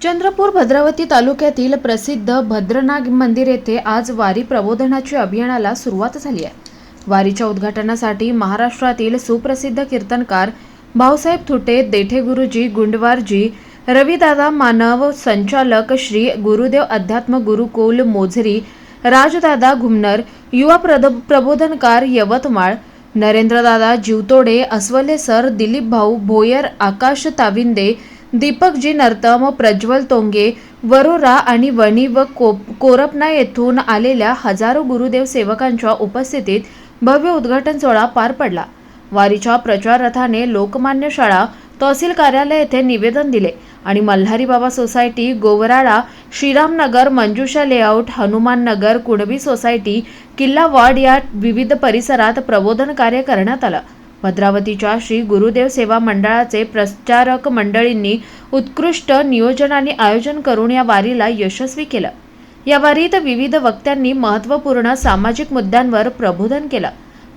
चंद्रपूर भद्रावती तालुक्यातील प्रसिद्ध भद्रनाग मंदिर येथे आज वारी प्रबोधनाची अभियानाला सुरुवात झाली आहे. वारीच्या उद्घाटनासाठी महाराष्ट्रातील सुप्रसिद्ध कीर्तनकार भाऊसाहेब थुटे देठे गुरुजी गुंडवारजी रविदादा मानव संचालक श्री गुरुदेव अध्यात्म गुरुकुल मोझरी राजदादा घुमनर युवा प्रद प्रबोधनकार यवतमाळ नरेंद्रदादा जीवतोडे अस्वले सर दिलीप भाऊ भोयर आकाश ताविंदे दीपकजी नर्तम प्रज्वल तोंगे वरोरा आणि वणी व को कोरपना येथून आलेल्या हजारो गुरुदेव सेवकांच्या उपस्थितीत भव्य उद्घाटन सोहळा पार पडला. वारीच्या प्रचार रथाने लोकमान्य शाळा तहसील कार्यालय येथे निवेदन दिले आणि Malhari Baba society Gowrala Shriramnagar Manjusha layout Hanuman Nagar Kunbi society Killa ward या विविध परिसरात प्रबोधन कार्य करण्यात आलं. भद्रावतीच्या श्री गुरुदेव सेवा मंडळाचे प्रचारक मंडळींनी उत्कृष्ट नियोजन आणि आयोजन करून या वारीला यशस्वी केलं. या वारीत विविध वक्त्यांनी महत्त्वपूर्ण सामाजिक मुद्द्यांवर प्रबोधन केलं.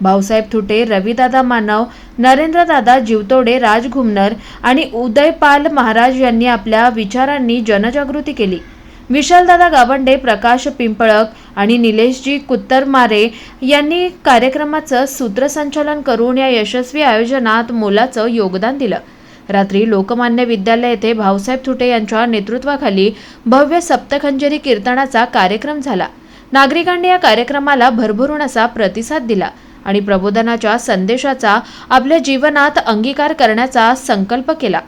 भाऊसाहेब थुटे रविदादा मानव नरेंद्रदादा जीवतोडे राज घुमनर आणि उदयपाल महाराज यांनी आपल्या विचारांनी जनजागृती केली. विशालदादा गावंडे प्रकाश पिंपळक आणि निलेशजी कुत्तरमारे यांनी कार्यक्रमाचं सूत्रसंचालन करून या यशस्वी आयोजनात मोलाचं योगदान दिलं. रात्री लोकमान्य विद्यालय येथे भाऊसाहेब थुटे यांच्या नेतृत्वाखाली भव्य सप्तखंजरी कीर्तनाचा कार्यक्रम झाला. नागरिकांनी या कार्यक्रमाला भरभरून असा प्रतिसाद दिला आणि प्रबोधनाच्या संदेशाचा आपल्या जीवनात अंगीकार करण्याचा संकल्प केला.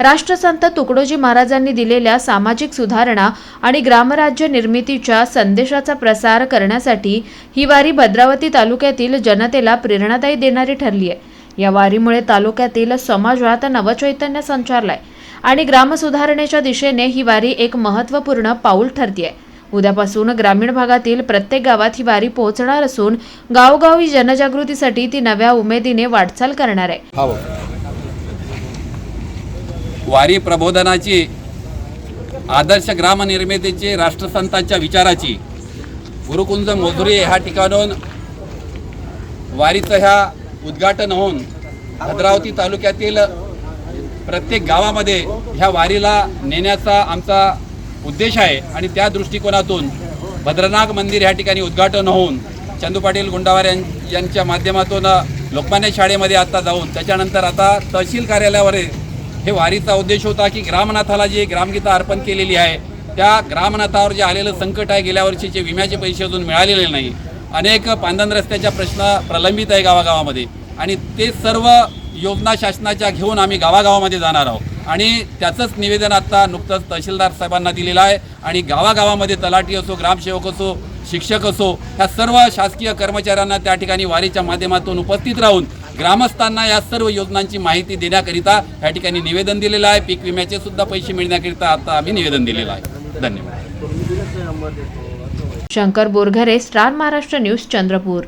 राष्ट्रसंत तुकडोजी महाराजांनी दिलेल्या सामाजिक सुधारणा आणि ग्रामराज्य निर्मितीच्या संदेशाचा प्रसार करण्यासाठी ही वारी भद्रावती तालुक्यातील जनतेला प्रेरणादायी देणारी ठरली आहे या वारीमुळे तालुक्यातील समाजात नवचैतन्य संचारलाय आणि ग्रामसुधारणेच्या दिशेने ही वारी एक महत्त्वपूर्ण पाऊल ठरतीये. उद्यापासून ग्रामीण भागातील प्रत्येक गावात ही वारी पोहोचणार असून गावोगावी जनजागृतीसाठी ती नव्या उमेदीने वाटचाल करणार आहे. वारी प्रबोधनाची आदर्श ग्रामनिर्मितीची राष्ट्रसंतांच्या विचाराची गुरुकुंज मोजुरी ह्या ठिकाणून वारीचं ह्या उद्घाटन होऊन भद्रावती तालुक्यातील प्रत्येक गावामध्ये ह्या वारीला नेण्याचा आमचा उद्देश आहे आणि त्या दृष्टिकोनातून भद्रनाग मंदिर ह्या ठिकाणी उद्घाटन होऊन चंदू पाटील गुंडावार यांच्या माध्यमातून लोकमान्य शाळेमध्ये आता जाऊन त्याच्यानंतर आता तहसील कार्यालयावर हे वारीचा उद्देश होता की ग्रामनाथाला जी ग्रामगीता अर्पण केलेली आहे त्या ग्रामनाथावर जे आलेलं संकट आहे गेल्या वर्षीचे विम्याचे पैसे अजून मिळालेले नाही. अनेक पांधन रस्त्याच्या प्रश्न प्रलंबित आहे गावागावामध्ये. आणि ते सर्व योजना शासनाच्या घेऊन आम्ही गावागावामध्ये जाणार आहोत. आणि त्याचंच निवेदन आत्ता नुकतंच तहसीलदार साहेबांना दिलेलं आहे. आणि गावागावामध्ये तलाठी असो ग्रामसेवक असो शिक्षक असो ह्या सर्व शासकीय कर्मचाऱ्यांना त्या ठिकाणी वारीच्या माध्यमातून उपस्थित राहून ग्रामस्थांना या सर्व योजनांची माहिती देण्याकरिता या ठिकाणी निवेदन दिलेलं आहे. पीक विम्याचे सुद्धा पैसे मिळण्याकरिता आता आम्ही निवेदन दिलेलं आहे. धन्यवाद. Shankar Borghare star Maharashtra news Chandrapur.